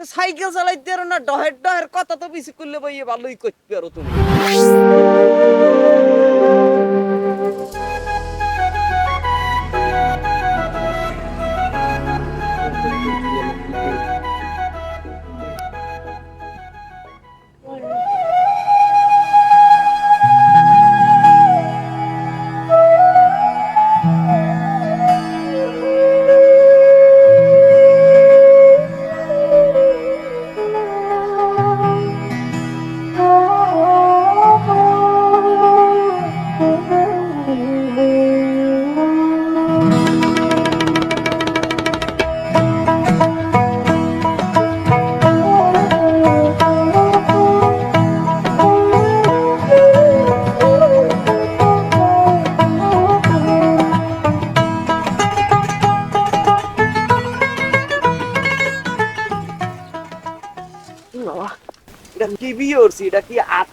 তো সাইকেল চালাইতে আর না, ডহের ডহের কথা তো বেশি করলে ভাই ভালোই করতে পারো তুমি।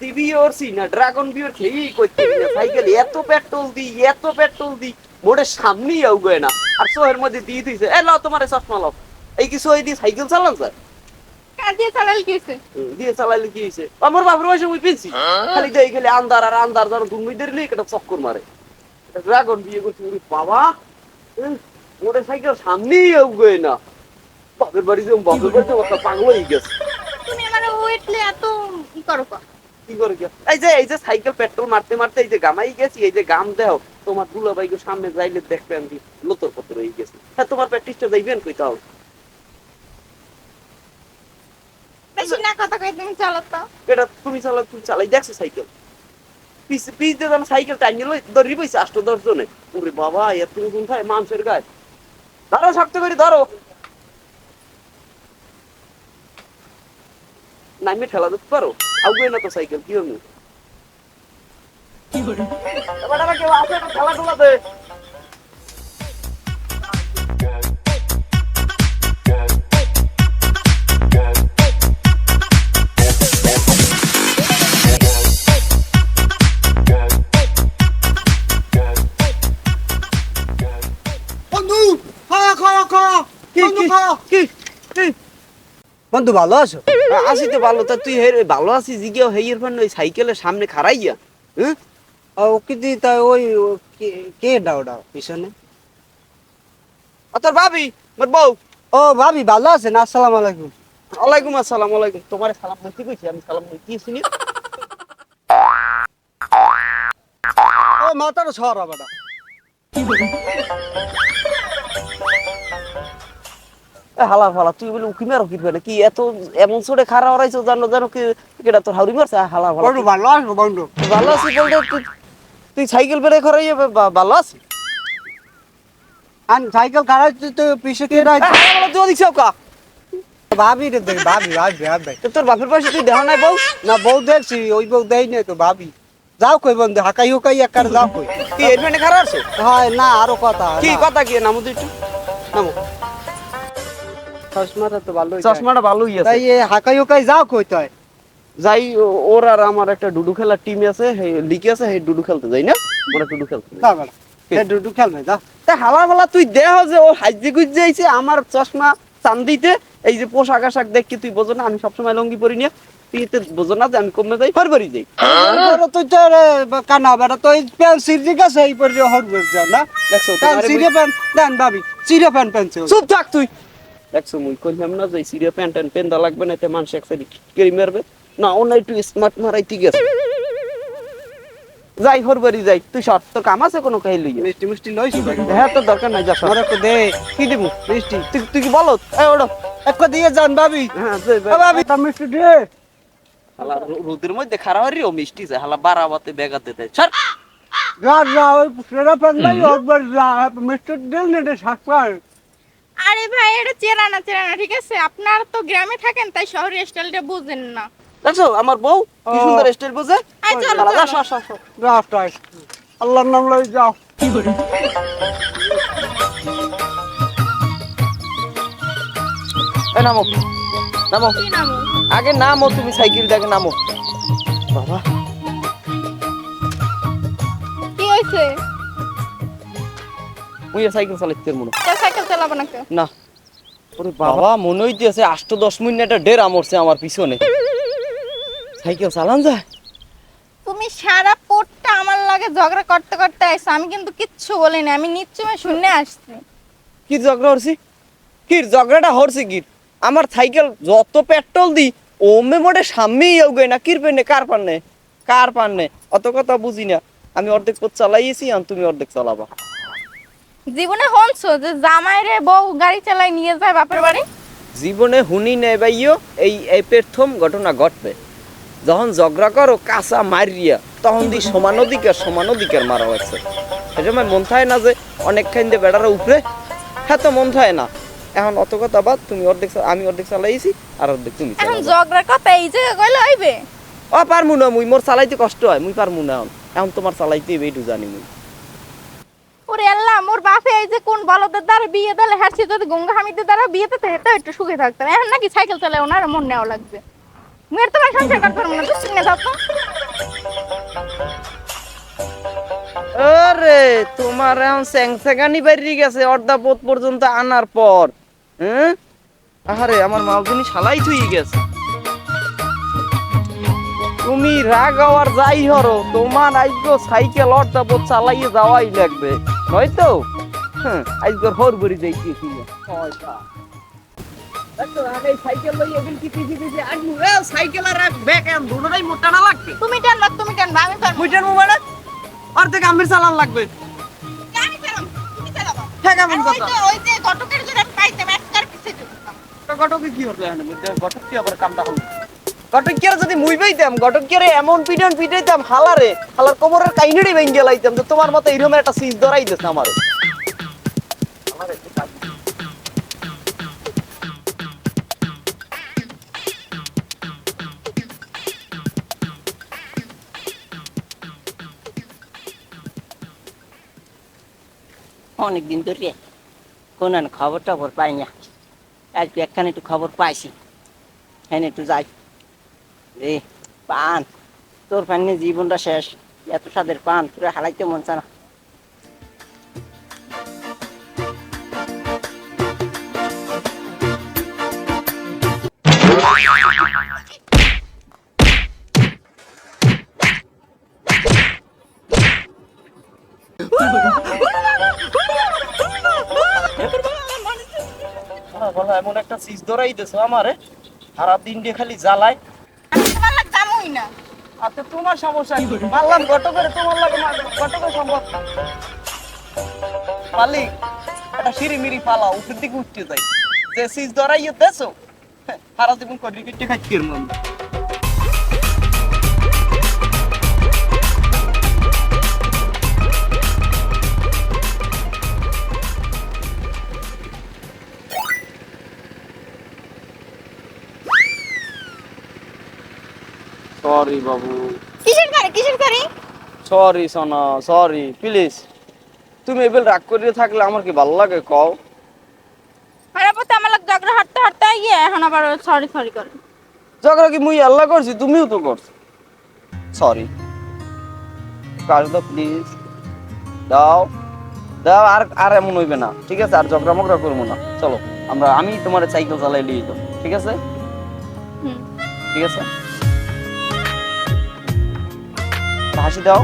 আতি বিয়ে না ড্রাগন বিয়ে খেয়েই করতে সাইকেল এত পেট্রোল দি এত পেট্রোল দি মোটে সামনেই আউগে না। আর সোহের মধ্যে দিয়ে দিয়েছে এ লাও তোমার চশমা লাও। এই কি সোহে দিয়ে সাইকেল চালান স্যার? কাজে চালাল কি হয়েছে দিয়ে চালাইলে কি হয়েছে আমার বাপের বয়সে ওই পেয়েছি খালি দেই খালি আন্দার আর আন্দার যেন তুমি দিলে একটা চক্কর মারে। ড্রাগন বিয়ে করছি বাবা মোটর সাইকেল সামনেই আউগে না। বাপের বাড়ি যে বাপের বাড়িতে পাগল হয়ে গেছে। তুমি আমার ওয়েটলে এত করো কা কি? করে এই যে এই যে সাইকেল পেট্রোল মারতে মারতে এই যে গামাই গেছি এই যে গাম দেও তোমার দুলা সামনে যাইলে দেখবেন লতর পতর হয়ে গেছে। হ্যাঁ তোমার প্র্যাকটিসটা যাইবেন কই তাও? বেশি না কথা কই তুমি চালাও তো। এটা তুমি চালা তুমি চালাই দেখছ সাইকেল? পিস পিস দিয়ে যেন সাইকেল টাইনি লই দড়ি বইছে আষ্ট দশ জনে। ওরে বাবা এত গুণ খায় মানুষের গায়ে। ধরো শক্ত করে ধরো। নামে ঠেলা দিতে পারো? আউগে না তো সাইকেল কি হলো এবার বন্ধু ভালো আছো? আসি তো ভালো। তা তুই হে ভালো আছিস জিগেও হেইয়ের ফান ওই সাইকেলের সামনে খারাইয়া হ্যাঁ? ও কি দি তা ওই কে- ডাও ডাও পিছনে? তোর ভাবি মোর বউ। ও ভাবি ভালো আছেন? আসসালামু আলাইকুম। ওয়ালাইকুম আসসালাম ওয়ালাইকুম। তোমার সালাম বলতে কইছি আমি সালাম কি শুনি? ও মাথাটা সরা এ হালা ফালা তুই বলে উকি মারো কি কি এত এমন ছোটে খারা হরাইছো জানো জানো কি তোর হাউরি মারছে? হালা ফালা। বন্ধু ভালো আছো বন্ধু? ভালো বলতে তুই তুই সাইকেল বা- ভালো আছিস আন সাইকেল খারাইতে তো পিছে কে রাই তুই কা। ভাবি রে দেখ ভাবি ভাবি ভাবি। তোর বাপের পাশে তুই দেহ নাই বউ? না বউ দেখছি ওই বউ দেই নাই তো ভাবি। যাও কই বন্ধু হাকাই হুকাই একার যাও কই। কি এর ফেনে খারা আছে? হয় না আরও কথা কি কথা কি নামো তুই একটু। নামো। চশমাটা তো ভালো চশমাটা ভালোই আছে। তাই হাকাই যাও কই তাই যাই ওর আর আমার একটা ডুডু খেলার টিম আছে লিগে আছে সেই ডুডু খেলতে যাই না? ওরা ডুডু খেলতে ডুডু খেলবে যা। তা হালা ফালা তুই দেহ যে ও হাইজে গুজে আইছে আমার চশমা চান্দিতে এই যে পোশাক আশাক দেখি তুই বোঝো না আমি সবসময় লঙ্গি পরি নিয়ে তুই এতে বোঝো না যে আমি কমে যাই ফরবারি যাই। তুই তো কানা বেটা তো প্যান্ট সিরি গেছে এই পরে হরবে যা না? দেখছ প্যান্ট সিরে প্যান্ট দেন ভাবি সিরে প্যান্ট পেন্সিল চুপ থাক তুই। দেখছ মুই কইলাম না যে সিরিয়া প্যান্ট পেন্দা লাগবে না এতে মানুষ একসাথে কেরি মারবে। না ও না একটু স্মার্ট মারাইতে গেছে। যাই হরবারি যাই তুই সর তোর কাম আছে কোনো কাহিল লইয়া? মিষ্টি মিষ্টি লইছি ভাই হ্যাঁ তোর দরকার নাই যা সর। একটু দে কি দিব মিষ্টি তুই তুই কি বলো এই ওড়ো এক দিয়ে যান ভাবি। হ্যাঁ। এ ভাবি। তা মিষ্টি দে। হালা রোদের মধ্যে খারাপ হরি ও মিষ্টি যায় হালা বারাবাতে বেগাতে দেয় ছাড়। যা যা ওই সেরা প্যান্ট নাই একবার যা মিষ্টি দিল না সাকপার আরে ভাই এটা চেনা না চেনা না ঠিক আছে? আপনার তো গ্রামে থাকেন তাই শহরের স্টাইলটা বুঝেন না। দেখছ আমার বউ কি সুন্দর স্টাইল বোঝে? আয় চলো, চলো। সর, সর, সর। যা তাই আল্লাহর নাম লই যাও। এই নামো নামো। কি নাম? আগে নামো তুমি সাইকেল দেখে নামো। বাবা। কি হয়েছে? মুই আর সাইকেল চালাইতে পারব না। তো সাইকেল চালাবো না কেউ না। ওরে বাবা মনে হইতেছে আষ্ট দশ মিনিট একটা ডেরা মরছে আমার পিছনে। সাইকেল চালান যায়। তুমি সারা পোটটা আমার লাগে ঝগড়া করতে করতে আইছো আমি কিন্তু কিচ্ছু বলিনি আমি শুনে আসছি। কি ঝগড়া হরছি? কি ঝগড়াটা হরছি কি? আমার সাইকেল যত পেট্রোল দি ওমে মোটে সামনেই যাওগে না কির পেনে কার পান্নে কার পান্নে অত কথা বুঝি না। আমি অর্ধেক পথ চালাইয়েছি আর তুমি অর্ধেক চালাবা। জীবনে হনছো যে জামাইরে বউ গাড়ি চালাই নিয়ে যায় বাপের বাড়ি? জীবনে হুনি নেই বাইও এই এই প্রথম ঘটনা ঘটবে। যখন ঝগড়া করো কাঁচা মারিয়া তখন দি সমান অধিকার সমান অধিকার মারা হয়েছে। এটা আমার মন থাকে না যে অনেক খাইন দিয়ে বেড়ারা উপরে? হ্যাঁ তো মন থাকে না। এখন অত কথা বাদ তুমি অর্ধেক আমি অর্ধেক চালাইছি আর অর্ধেক তুমি এখন ঝগড়ার কথা এই জায়গায় কইলে হইবে? ও পারমু না মুই মোর চালাইতে কষ্ট হয় মুই পারমু না এখন। এখন তোমার চালাইতে এইটু জানি মুই ওরে আল্লাহ মোর বাপে এই যে কোন দ্বারা বিয়ে দিলে যদি গঙ্গা হামিদের দ্বারা বিয়ে দিতে হেতে একটু সুখে থাকতাম। এখন নাকি সাইকেল চালায় ওনার মন নেওয়া লাগবে। মেয়ের তোমার সংসার না যাও তো। আরে, তোমার গেছে পর্যন্ত আনার পর। হ্যাঁ? আরে আমার মালজনি শালাই থুই গেছে। তুমি রাগ হওয়ার যাই হরো, তোমার আজকে সাইকেল অর্ধা পথ চালাইয়ে যাওয়াই লাগবে, নয়তো? হ্যাঁ আজকে হর বড়ি মোবাইলে অর্ধেক আমির চালান লাগবে। ঘটকের যদি মুই পাইতাম ঘটকিয়ারে এমন পিটন পিটাইতাম হালারে হালার কোমরের কাইনেড়ি ভেঙে লাইতাম যে তোমার মতো এরকম একটা সিজ ধরাই দিস আমার অনেকদিন ধরে কোন খবর টবর পাই না। আজকে একখানে একটু খবর পাইছি। হ্যাঁ একটু যাই। রে পান। তোর পান জীবনটা শেষ। এত স্বাদের পান তোরা হালাইতে মন না। হ্যাঁ, বলো এমন একটা ধরাই আমারে সারা দিন দিয়ে খালি জ্বালায়। তোমার জামুই না। তোমার সমস্যা কি? মারলাম ঘটকের তোমার লাগে ঘটকের সম্ভব মালিক একটা সিঁড়ি পালা উপর দিকে উঠতে যাই। যে সিজ ধরাইয়ে দেছো হ্যাঁ, সারা জীবন কেটে খাইতে মন সরি বাবু। কিসের গাড়ি কিসের গাড়ি সরি সোনা সরি প্লিজ তুমি এবার রাগ করে থাকলে আমার কি ভালো লাগে কও? আরে পথে আমার লাগ ঝগড়া হাঁটতে হাঁটতে গিয়ে এখন আবার সরি সরি করে। ঝগড়া কি মুই আল্লাহ করছি? তুমিও তো করছ। সরি কাজ তো প্লিজ দাও। দাও আর আর এমন হইবে না ঠিক আছে? আর ঝগড়া মগড়া করব না। চলো আমরা আমি তোমার সাইকেল চালাই যাব ঠিক আছে? হুম। ঠিক আছে? হাসি দাও।